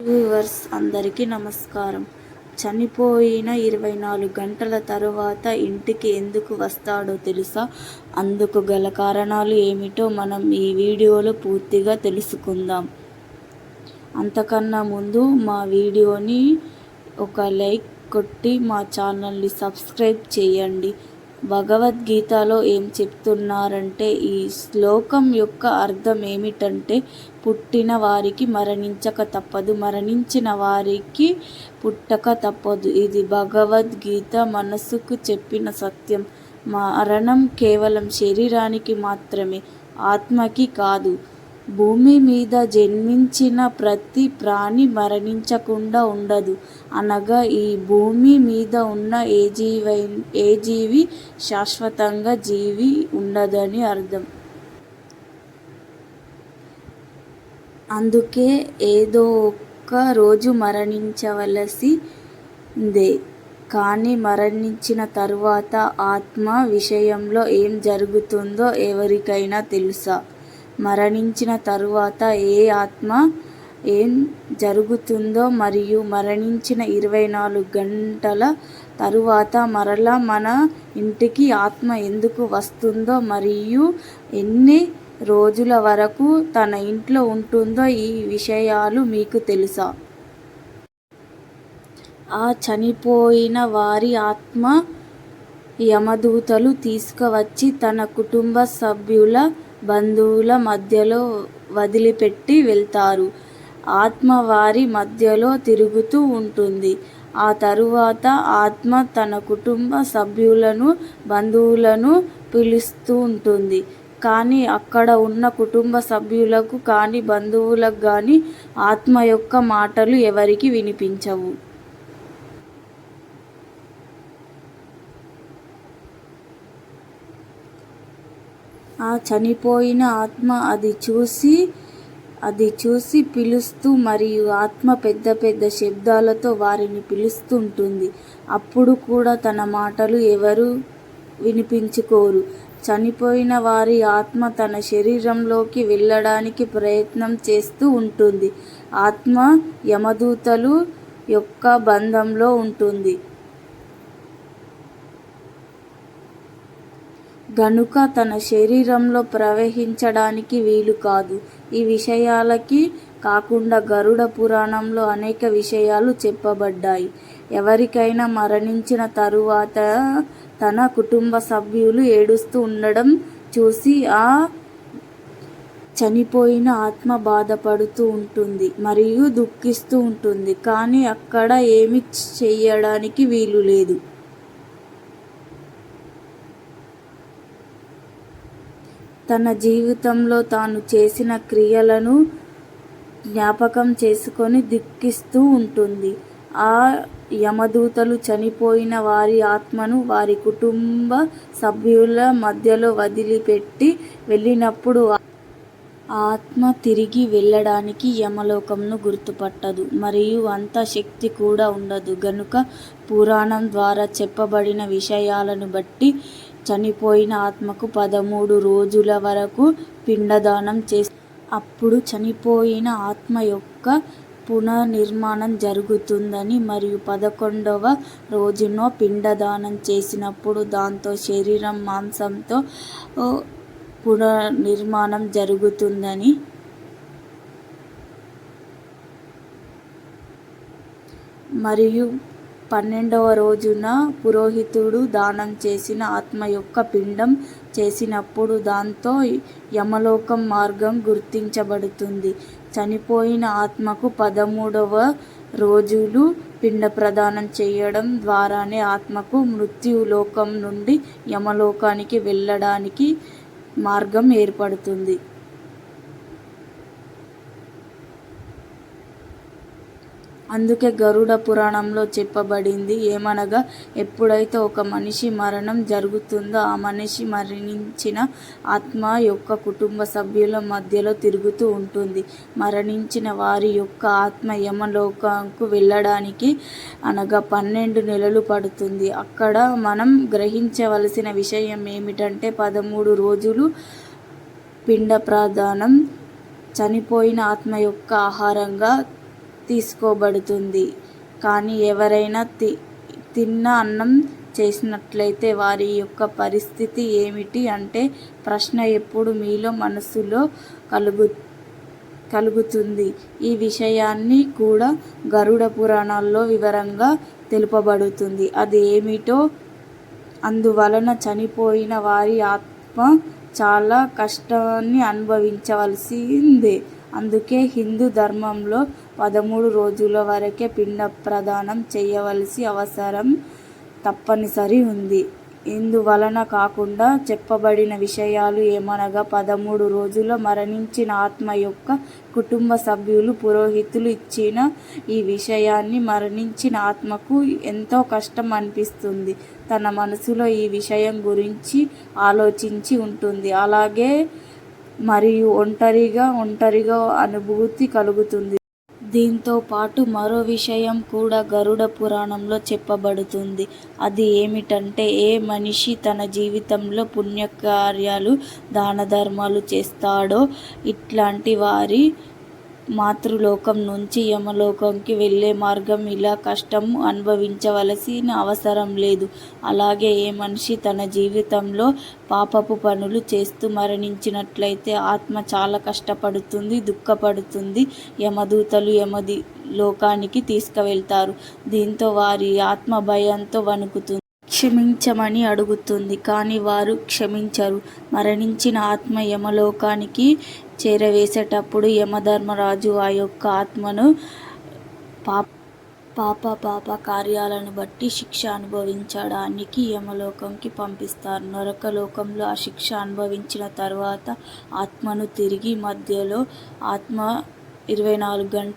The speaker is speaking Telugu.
వ్యూవర్స్ అందరికీ నమస్కారం. చనిపోయిన ఇరవై నాలుగు గంటల తరువాత ఇంటికి ఎందుకు వస్తాడో తెలుసా? అందుకు గల కారణాలు ఏమిటో మనం ఈ వీడియోలో పూర్తిగా తెలుసుకుందాం. అంతకన్నా ముందు మా వీడియోని ఒక లైక్ కొట్టి మా ఛానల్ని సబ్స్క్రైబ్ చేయండి. భగవద్గీతలో ఏం చెప్తున్నారంటే ఈ శ్లోకం యొక్క అర్థం ఏమిటంటే పుట్టిన వారికి మరణించక తప్పదు మరణించిన వారికి పుట్టక తప్పదు. ఇది భగవద్గీత మనసుకు చెప్పిన సత్యం. మరణం కేవలం శరీరానికి మాత్రమే ఆత్మకి కాదు. భూమి మీద జన్మించిన ప్రతి ప్రాణి మరణించకుండా ఉండదు. అనగా ఈ భూమి మీద ఉన్న ఏ జీవై ఏ జీవి శాశ్వతంగా జీవి ఉండదని అర్థం. అందుకే ఏదో ఒక్క రోజు మరణించవలసిందే. కానీ మరణించిన తరువాత ఆత్మ విషయంలో ఏం జరుగుతుందో ఎవరికైనా తెలుసా? మరణించిన తరువాత ఏ ఆత్మ ఏం జరుగుతుందో మరియు మరణించిన ఇరవై నాలుగు గంటల తరువాత మరలా మన ఇంటికి ఆత్మ ఎందుకు వస్తుందో మరియు ఎన్ని రోజుల వరకు తన ఇంట్లో ఉంటుందో ఈ విషయాలు మీకు తెలుసా? ఆ చనిపోయిన వారి ఆత్మ యమదూతలు తీసుకువచ్చి తన కుటుంబ సభ్యుల బంధువుల మధ్యలో వదిలిపెట్టి వెళ్తారు. ఆత్మ వారి మధ్యలో తిరుగుతూ ఉంటుంది. ఆ తరువాత ఆత్మ తన కుటుంబ సభ్యులను బంధువులను పిలుస్తూ ఉంటుంది. కానీ అక్కడ ఉన్న కుటుంబ సభ్యులకు కానీ బంధువులకు కానీ ఆత్మ యొక్క మాటలు ఎవరికి వినిపించవు. ఆ చనిపోయిన ఆత్మ అది చూసి అది చూసి పిలుస్తూ మరియు ఆత్మ పెద్ద పెద్ద శబ్దాలతో వారిని పిలుస్తుంటుంది. అప్పుడు కూడా తన మాటలు ఎవరు వినిపించుకోరు. చనిపోయిన వారి ఆత్మ తన శరీరంలోకి వెళ్ళడానికి ప్రయత్నం చేస్తూ ఉంటుంది. ఆత్మ యమదూతలు యొక్క బంధంలో ఉంటుంది. గనుక తన శరీరంలో ప్రవహించడానికి వీలు కాదు. ఈ విషయాలకి కాకుండా గరుడ పురాణంలో అనేక విషయాలు చెప్పబడ్డాయి. ఎవరికైనా మరణించిన తరువాత తన కుటుంబ సభ్యులు ఏడుస్తూ ఉండడం చూసి ఆ చనిపోయిన ఆత్మ బాధపడుతూ ఉంటుంది మరియు దుఃఖిస్తూ ఉంటుంది. కానీ అక్కడ ఏమి చెయ్యడానికి వీలు లేదు. తన జీవితంలో తాను చేసిన క్రియలను జ్ఞాపకం చేసుకొని దుఃఖిస్తూ ఉంటుంది. ఆ యమదూతలు చనిపోయిన వారి ఆత్మను వారి కుటుంబ సభ్యుల మధ్యలో వదిలిపెట్టి వెళ్ళినప్పుడు ఆత్మ తిరిగి వెళ్ళడానికి యమలోకంను గుర్తుపట్టదు. మరియు అంత శక్తి కూడా ఉండదు. గనుక పురాణం ద్వారా చెప్పబడిన విషయాలను బట్టి చనిపోయిన ఆత్మకు పదమూడు రోజుల వరకు పిండదానం చేసి అప్పుడు చనిపోయిన ఆత్మ యొక్క పునర్నిర్మాణం జరుగుతుందని మరియు పదకొండవ రోజున పిండదానం చేసినప్పుడు దాంతో శరీరం మాంసంతో పునర్నిర్మాణం జరుగుతుందని. మరియు పన్నెండవ రోజున పురోహితుడు దానం చేసిన ఆత్మ యొక్క పిండం చేసినప్పుడు దాంతో యమలోకం మార్గం గుర్తించబడుతుంది. చనిపోయిన ఆత్మకు పదమూడవ రోజులు పిండ ప్రదానం చేయడం ద్వారానే ఆత్మకు మృత్యులోకం నుండి యమలోకానికి వెళ్ళడానికి మార్గం ఏర్పడుతుంది. అందుకే గరుడ పురాణంలో చెప్పబడింది ఏమనగా ఎప్పుడైతే ఒక మనిషి మరణం జరుగుతుందో ఆ మనిషి మరణించిన ఆత్మ యొక్క కుటుంబ సభ్యుల మధ్యలో తిరుగుతూ ఉంటుంది. మరణించిన వారి యొక్క ఆత్మ యమలోకంకు వెళ్ళడానికి అనగా పన్నెండు నెలలు పడుతుంది. అక్కడ మనం గ్రహించవలసిన విషయం ఏమిటంటే పదమూడు రోజులు పిండ ప్రదానం చనిపోయిన ఆత్మ యొక్క ఆహారంగా తీసుకోబడుతుంది. కానీ ఎవరైనా తి తిన్న అన్నం చేసినట్లయితే వారి యొక్క పరిస్థితి ఏమిటి అంటే ప్రశ్న ఎప్పుడు మీలో మనసులో కలుగు కలుగుతుంది. ఈ విషయాన్ని కూడా గరుడ పురాణాల్లో వివరంగా తెలుపబడుతుంది. అది ఏమిటో అందువలన చనిపోయిన వారి ఆత్మ చాలా కష్టాన్ని అనుభవించవలసిందే. అందుకే హిందూ ధర్మంలో పదమూడు రోజుల వరకే పిండ ప్రదానం చేయవలసి అవసరం తప్పనిసరి ఉంది. ఇందువలన కాకుండా చెప్పబడిన విషయాలు ఏమనగా పదమూడు రోజుల మరణించిన ఆత్మ యొక్క కుటుంబ సభ్యులు పురోహితులు ఇచ్చిన ఈ విషయాన్ని మరణించిన ఆత్మకు ఎంతో కష్టం అనిపిస్తుంది. తన మనసులో ఈ విషయం గురించి ఆలోచించి ఉంటుంది. అలాగే మరియు ఒంటరిగా ఒంటరిగా అనుభూతి కలుగుతుంది. దీంతో పాటు మరో విషయం కూడా గరుడ పురాణంలో చెప్పబడుతుంది. అది ఏమిటంటే ఏ మనిషి తన జీవితంలో పుణ్యకార్యాలు దాన ధర్మాలు చేస్తాడో ఇట్లాంటి వారి మాతృలోకం నుంచి యమలోకంకి వెళ్ళే మార్గం ఇలా కష్టం అనుభవించవలసిన అవసరం లేదు. అలాగే ఏ మనిషి తన జీవితంలో పాపపు పనులు చేస్తూ మరణించినట్లయితే ఆత్మ చాలా కష్టపడుతుంది దుఃఖపడుతుంది. యమదూతలు యమది లోకానికి తీసుకువెళ్తారు. దీంతో వారి ఆత్మ భయంతో వణుకుతుంది. క్షమించమని అడుగుతుంది కానీ వారు క్షమించరు. మరణించిన ఆత్మ యమలోకానికి చేరవేసేటప్పుడు యమధర్మరాజు ఆ యొక్క ఆత్మను పాప పాప పాప కార్యాలను బట్టి శిక్ష అనుభవించడానికి యమలోకంకి పంపిస్తారు. నరకలోకంలో ఆ శిక్ష అనుభవించిన తర్వాత ఆత్మను తిరిగి మధ్యలో ఆత్మ ఇరవై నాలుగు గంట